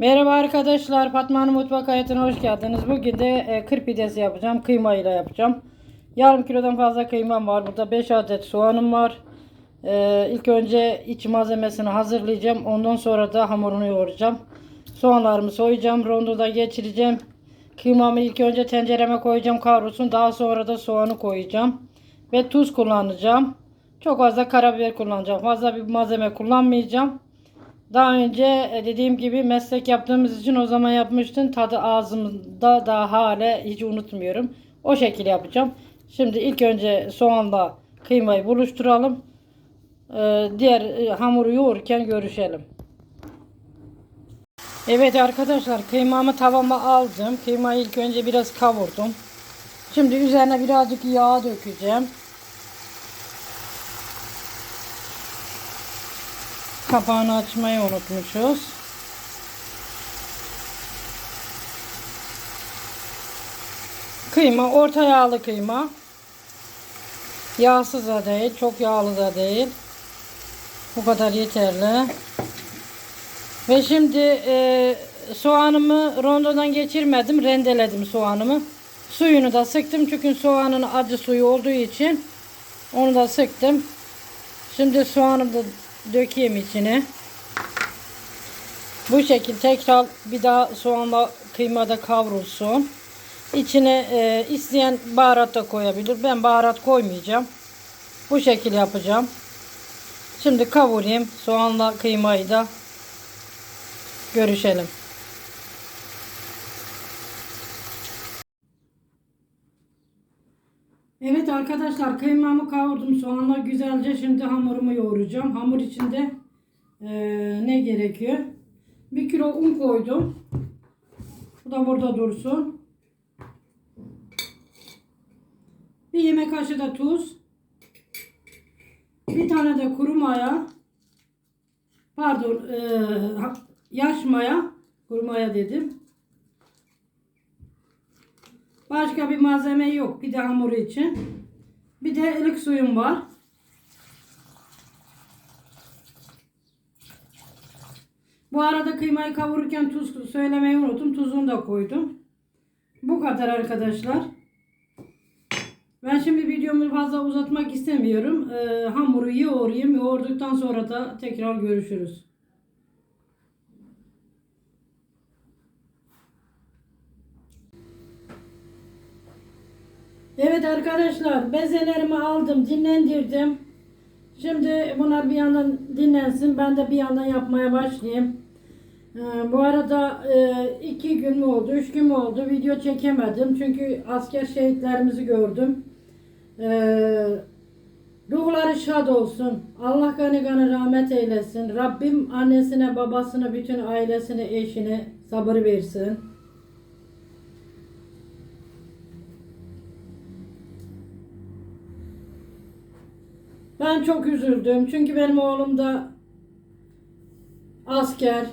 Merhaba arkadaşlar, Fatma'nın mutfak hayatına hoş geldiniz. Bugün de e, kır pidesi yapacağım, kıyma ile yapacağım. Yarım kilodan fazla kıymam var. Burada 5 adet soğanım var. E, ilk önce iç malzemesini hazırlayacağım. Ondan sonra da hamurunu yoğuracağım. Soğanlarımı soyacağım, rondoda geçireceğim. Kıymamı ilk önce tencereme koyacağım kavrulsun. Daha sonra da soğanı koyacağım. Ve tuz kullanacağım. Çok fazla karabiber kullanacağım. Fazla bir malzeme kullanmayacağım. Daha önce e, dediğim gibi meslek yaptığımız için o zaman yapmıştım. Tadı ağzımda daha hala hiç unutmuyorum. O şekilde yapacağım. Şimdi ilk önce soğanla kıymayı buluşturalım. Ee, diğer e, hamuru yoğururken görüşelim. Evet arkadaşlar kıymamı tavama aldım. Kıymayı ilk önce biraz kavurdum. Şimdi üzerine birazcık yağ dökeceğim. Kapağını açmayı unutmuşuz. Kıyma orta yağlı kıyma. Yağsız da değil, çok yağlı da değil. Bu kadar yeterli. Ve şimdi e, soğanımı rondodan geçirmedim, rendeledim soğanımı. Suyunu da sıktım çünkü soğanın acı suyu olduğu için onu da sıktım. Şimdi soğanımı da dökeyim içine. Bu şekilde tekrar bir daha soğanla kıyma da kavrulsun. İçine e, isteyen baharat da koyabilir. Ben baharat koymayacağım. Bu şekilde yapacağım. Şimdi kavurayım soğanla kıymayı da görüşelim. Arkadaşlar kıymamı kavurdum soğanla güzelce şimdi hamurumu yoğuracağım. Hamur içinde eee, ne gerekiyor? Bir kilo un koydum. Bu da burada dursun. Bir yemek kaşığı da tuz. Bir tane de kuru maya. Pardon ha- yaş maya. Kuru maya dedim. Başka bir malzeme yok. Bir de hamuru için. Bir de ılık suyum var. Bu arada kıymayı kavururken tuz söylemeyi unuttum. Tuzunu da koydum. Bu kadar arkadaşlar. Ben şimdi videomu fazla uzatmak istemiyorum. Ee, hamuru yoğurayım. Yoğurduktan sonra da tekrar görüşürüz. Evet arkadaşlar bezelerimi aldım dinlendirdim. Şimdi bunlar bir yandan dinlensin ben de bir yandan yapmaya başlayayım. Ee, bu arada e, iki gün mü oldu üç gün mü oldu video çekemedim. Çünkü asker şehitlerimizi gördüm. Ee, ruhları şad olsun. Allah gani gani rahmet eylesin. Rabbim annesine babasına bütün ailesine eşine sabır versin. Ben çok üzüldüm. Çünkü benim oğlum da asker.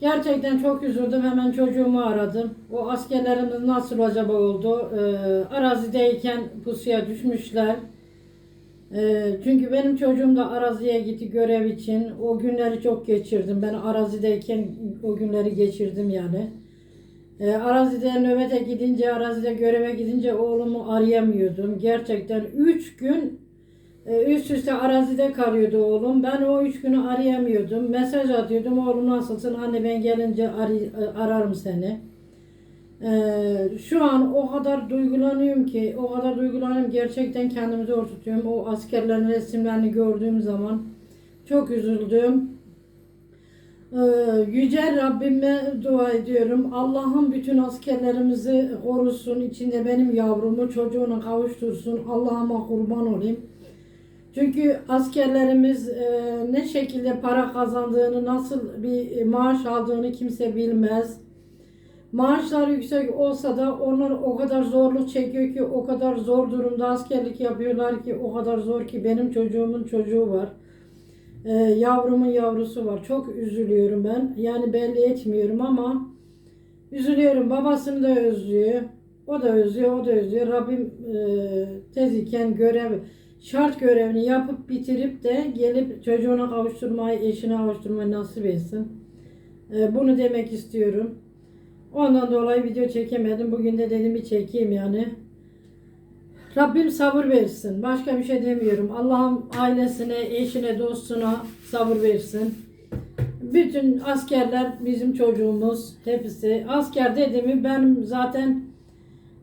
Gerçekten çok üzüldüm. Hemen çocuğumu aradım. O askerlerimiz nasıl acaba oldu? Ee, arazideyken pusuya düşmüşler. Ee, çünkü benim çocuğum da araziye gitti görev için. O günleri çok geçirdim. Ben arazideyken o günleri geçirdim yani. Ee, arazide nöbete gidince, arazide göreve gidince oğlumu arayamıyordum. Gerçekten 3 gün e, Üst üste arazide kalıyordu oğlum. Ben o üç günü arayamıyordum. Mesaj atıyordum. Oğlum nasılsın? Anne ben gelince aray- e, ararım seni. Ee, şu an o kadar duygulanıyorum ki, o kadar duygulanıyorum gerçekten kendimi zor tutuyorum. O askerlerin resimlerini gördüğüm zaman çok üzüldüm. Ee, Yüce Rabbime dua ediyorum. Allah'ım bütün askerlerimizi korusun. İçinde benim yavrumu çocuğuna kavuştursun. Allah'ıma kurban olayım. Çünkü askerlerimiz e, ne şekilde para kazandığını, nasıl bir maaş aldığını kimse bilmez. Maaşlar yüksek olsa da onlar o kadar zorluk çekiyor ki, o kadar zor durumda askerlik yapıyorlar ki, o kadar zor ki benim çocuğumun çocuğu var. E, yavrumun yavrusu var. Çok üzülüyorum ben. Yani belli etmiyorum ama üzülüyorum. Babasını da özlüyor. O da özlüyor, o da özlüyor. Rabbim e, tez iken görev şart görevini yapıp bitirip de gelip çocuğuna kavuşturmayı, eşine kavuşturmayı nasip etsin. E, bunu demek istiyorum. Ondan dolayı video çekemedim. Bugün de dedim bir çekeyim yani. Rabbim sabır versin. Başka bir şey demiyorum. Allah'ım ailesine, eşine, dostuna sabır versin. Bütün askerler bizim çocuğumuz. Hepsi. Asker dediğimi ben zaten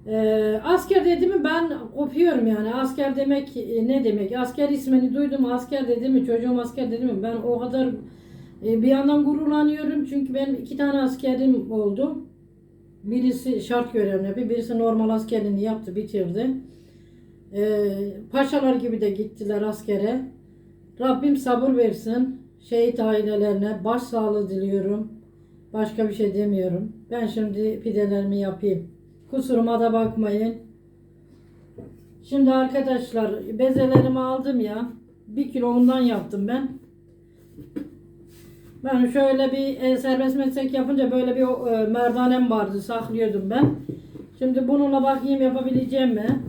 e, asker dediğimi ben kopuyorum yani. Asker demek e, ne demek? Asker ismini duydum. Asker dediğimi çocuğum asker dediğimi ben o kadar e, bir yandan gururlanıyorum. Çünkü benim iki tane askerim oldu. Birisi şart görevli, birisi normal askerliğini yaptı, bitirdi. Ee, paşalar gibi de gittiler askere. Rabbim sabır versin. Şehit ailelerine başsağlığı diliyorum. Başka bir şey demiyorum. Ben şimdi pidelerimi yapayım. Kusuruma da bakmayın. Şimdi arkadaşlar bezelerimi aldım ya. Bir kilo ondan yaptım ben. Ben şöyle bir e, serbest meslek yapınca böyle bir e, merdanem vardı. Saklıyordum ben. Şimdi bununla bakayım yapabileceğim mi?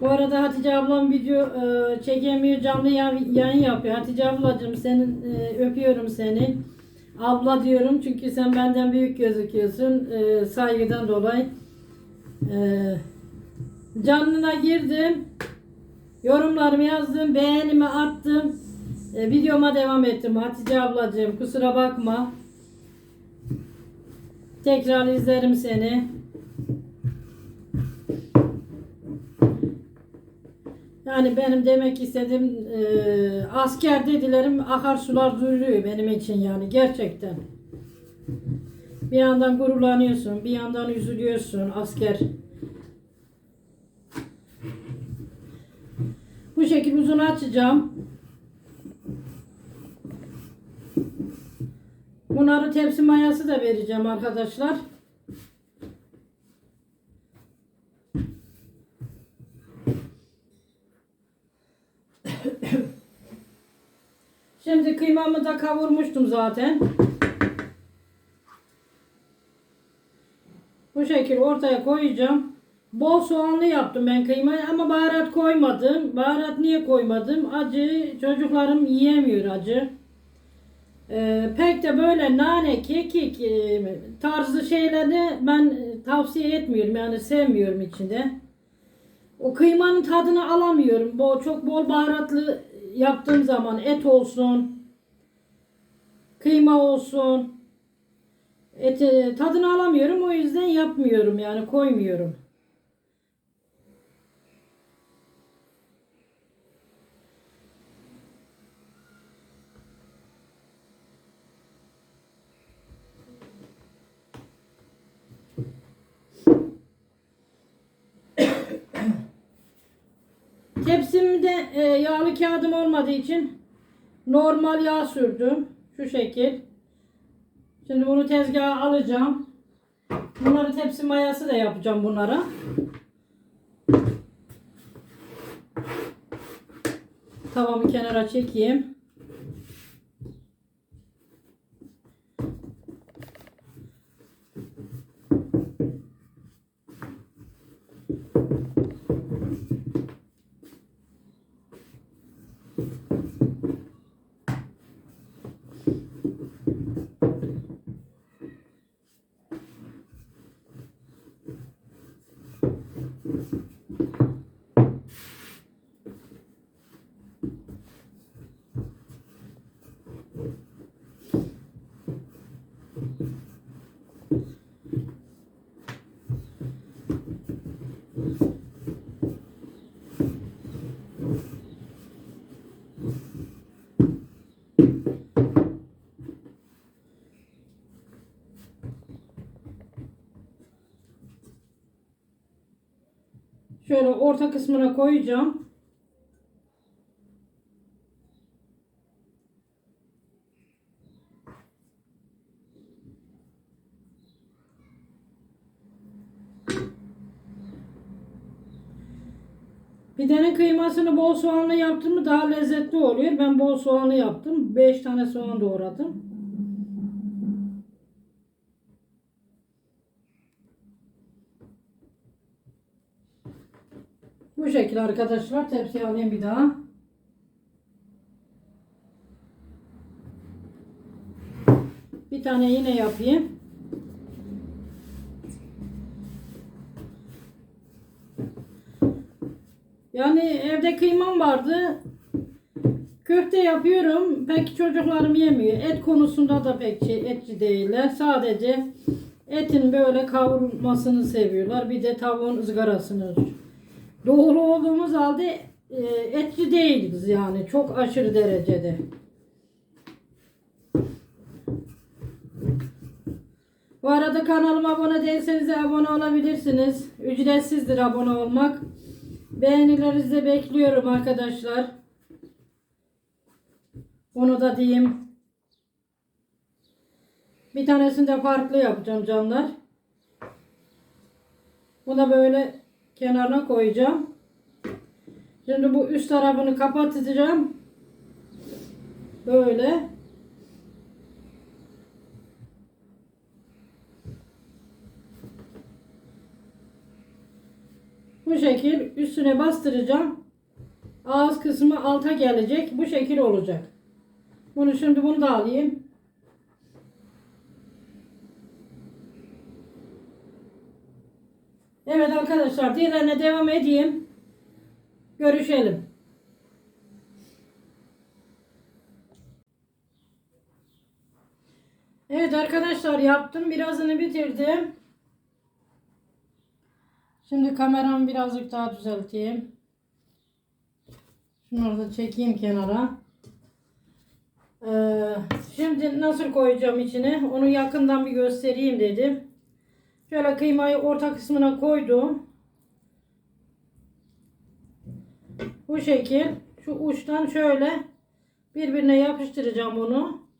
Bu arada Hatice ablam video e, çekemiyor, canlı ya- yayın yapıyor. Hatice ablacığım senin e, öpüyorum seni. Abla diyorum çünkü sen benden büyük gözüküyorsun e, saygıdan dolayı. E, canlına girdim. Yorumlarımı yazdım, beğenimi attım. E, videoma devam ettim Hatice ablacığım kusura bakma. Tekrar izlerim seni. Yani benim demek istediğim e, asker dedilerim akarsular duyuluyor benim için yani gerçekten. Bir yandan gururlanıyorsun, bir yandan üzülüyorsun asker. Bu şekil uzun açacağım. Bunları tepsi mayası da vereceğim arkadaşlar. Şimdi kıymamı da kavurmuştum zaten. Bu şekil ortaya koyacağım. Bol soğanlı yaptım ben kıymayı ama baharat koymadım. Baharat niye koymadım? Acı çocuklarım yiyemiyor acı. Ee, pek de böyle nane, kekik e, tarzı şeyleri ben tavsiye etmiyorum yani sevmiyorum içinde. O kıymanın tadını alamıyorum. Bu çok bol baharatlı yaptığım zaman et olsun, kıyma olsun. Et, tadını alamıyorum o yüzden yapmıyorum yani koymuyorum. Tepsimde e, yağlı kağıdım olmadığı için normal yağ sürdüm. Şu şekil. Şimdi bunu tezgaha alacağım. Bunları tepsi mayası da yapacağım bunlara. Tavamı kenara çekeyim. Şöyle orta kısmına koyacağım. Pidenin kıymasını bol soğanlı yaptım mı daha lezzetli oluyor. Ben bol soğanlı yaptım. 5 tane soğan doğradım. Bu şekilde arkadaşlar tepsiye alayım bir daha. Bir tane yine yapayım. Yani evde kıymam vardı. Köfte yapıyorum. Pek çocuklarım yemiyor. Et konusunda da pek şey, etçi değiller. Sadece etin böyle kavrulmasını seviyorlar. Bir de tavuğun ızgarasını. Doğru olduğumuz halde e, etçi değiliz yani. Çok aşırı derecede. Bu arada kanalıma abone değilseniz de abone olabilirsiniz. Ücretsizdir abone olmak. Beğenilerinizi bekliyorum arkadaşlar. Onu da diyeyim. Bir tanesini de farklı yapacağım canlar. Bunu böyle kenarına koyacağım. Şimdi bu üst tarafını kapatacağım. Böyle. Bu şekil üstüne bastıracağım. Ağız kısmı alta gelecek. Bu şekil olacak. Bunu şimdi bunu da alayım. Evet arkadaşlar diğerlerine devam edeyim. Görüşelim. Evet arkadaşlar yaptım. Birazını bitirdim. Şimdi kameramı birazcık daha düzelteyim. Şunları da çekeyim kenara. Ee, şimdi nasıl koyacağım içine onu yakından bir göstereyim dedim. Şöyle kıymayı orta kısmına koydum. Bu şekil şu uçtan şöyle birbirine yapıştıracağım onu.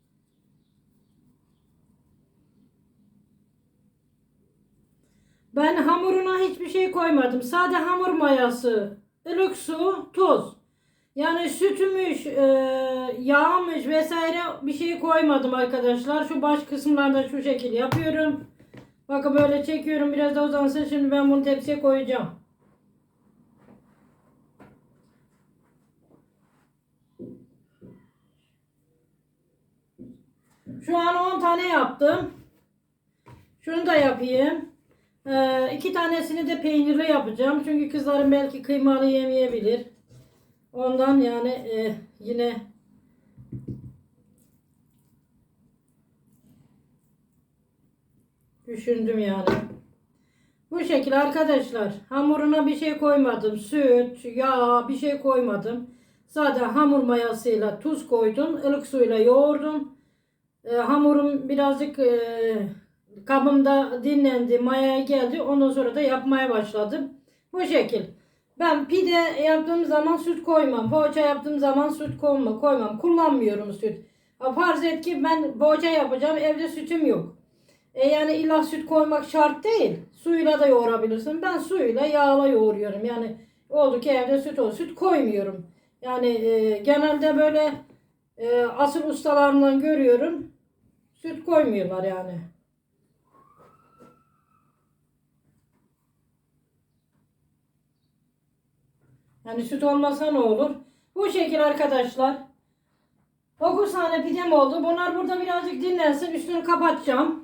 Ben hamuruna hiçbir şey koymadım. Sade hamur mayası, ılık su, tuz. Yani sütümüş, e, yağmış vesaire bir şey koymadım arkadaşlar. Şu baş kısımlarda şu şekil yapıyorum. Bakın böyle çekiyorum biraz da uzansın. Şimdi ben bunu tepsiye koyacağım. Şu an 10 tane yaptım. Şunu da yapayım. Ee, iki tanesini de peynirli yapacağım. Çünkü kızlarım belki kıymalı yemeyebilir. Ondan yani e, yine düşündüm yani. Bu şekilde arkadaşlar. Hamuruna bir şey koymadım. Süt, yağ bir şey koymadım. Sadece hamur mayasıyla tuz koydum. ılık suyla yoğurdum. E, hamurum birazcık e, kabımda dinlendi. Mayaya geldi. Ondan sonra da yapmaya başladım. Bu şekil. Ben pide yaptığım zaman süt koymam. Poğaça yaptığım zaman süt koyma, koymam. Kullanmıyorum süt. Farz et ki ben poğaça yapacağım. Evde sütüm yok. E yani illa süt koymak şart değil. Suyla da yoğurabilirsin. Ben suyla yağla yoğuruyorum. Yani oldu ki evde süt olur. Süt koymuyorum. Yani e, genelde böyle e, asıl ustalarından görüyorum. Süt koymuyorlar yani. Yani süt olmasa ne olur? Bu şekil arkadaşlar. 9 tane pidem oldu. Bunlar burada birazcık dinlensin. Üstünü kapatacağım.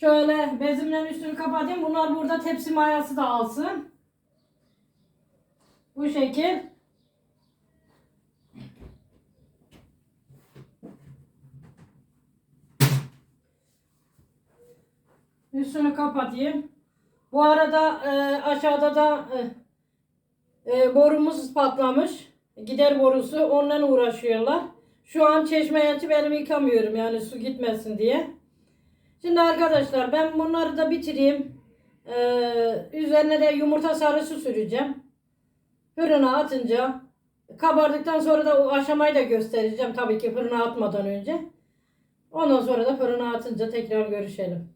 Şöyle bezimle üstünü kapatayım. Bunlar burada tepsi mayası da alsın. Bu şekil. Üstünü kapatayım. Bu arada e, aşağıda da e, e, borumuz patlamış. Gider borusu. Onunla uğraşıyorlar. Şu an çeşmeye açıp elimi yıkamıyorum yani su gitmesin diye. Şimdi arkadaşlar ben bunları da bitireyim. Ee, üzerine de yumurta sarısı süreceğim. Fırına atınca kabardıktan sonra da o aşamayı da göstereceğim. Tabii ki fırına atmadan önce. Ondan sonra da fırına atınca tekrar görüşelim.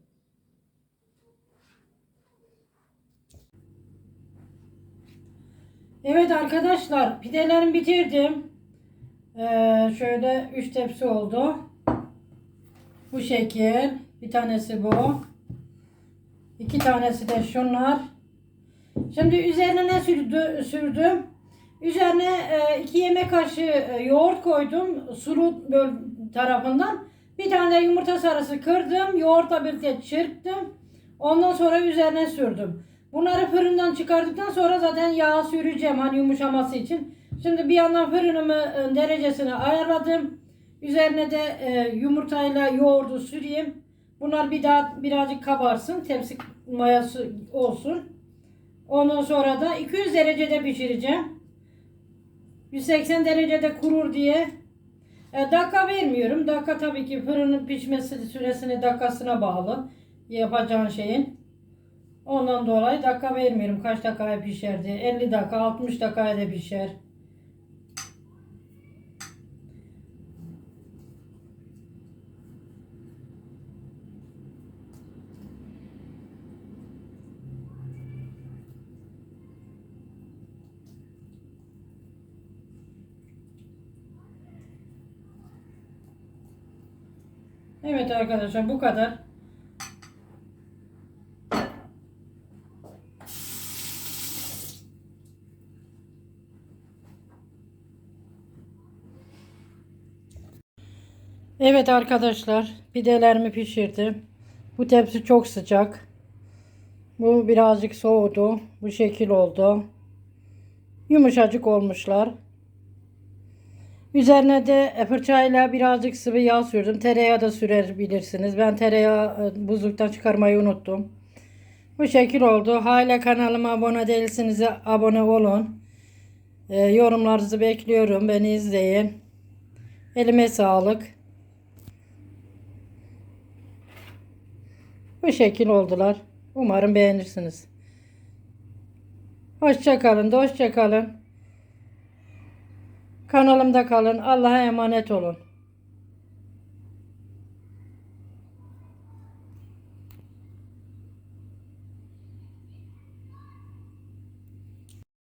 Evet arkadaşlar pidelerimi bitirdim. Ee, şöyle 3 tepsi oldu. Bu şekil. Bir tanesi bu. İki tanesi de şunlar. Şimdi üzerine ne sürdü, sürdüm? Üzerine e, iki yemek kaşığı e, yoğurt koydum. Sulu böl tarafından. Bir tane yumurta sarısı kırdım. Yoğurtla birlikte çırptım. Ondan sonra üzerine sürdüm. Bunları fırından çıkardıktan sonra zaten yağ süreceğim hani yumuşaması için. Şimdi bir yandan fırınımı e, derecesini ayarladım. Üzerine de e, yumurtayla yoğurdu süreyim. Bunlar bir daha birazcık kabarsın. Tepsi mayası olsun. Ondan sonra da 200 derecede pişireceğim. 180 derecede kurur diye. E, dakika vermiyorum. Dakika tabii ki fırının pişmesi süresini dakikasına bağlı. Yapacağın şeyin. Ondan dolayı dakika vermiyorum. Kaç dakikaya pişer diye. 50 dakika, 60 dakikaya da pişer. Evet arkadaşlar bu kadar. Evet arkadaşlar pidelerimi pişirdim. Bu tepsi çok sıcak. Bu birazcık soğudu. Bu şekil oldu. Yumuşacık olmuşlar. Üzerine de fırçayla birazcık sıvı yağ sürdüm. Tereyağı da sürebilirsiniz. Ben tereyağı e, buzluktan çıkarmayı unuttum. Bu şekil oldu. Hala kanalıma abone değilseniz abone olun. E, yorumlarınızı bekliyorum. Beni izleyin. Elime sağlık. Bu şekil oldular. Umarım beğenirsiniz. Hoşça kalın, hoşça kalın. Kanalımda kalın. Allah'a emanet olun.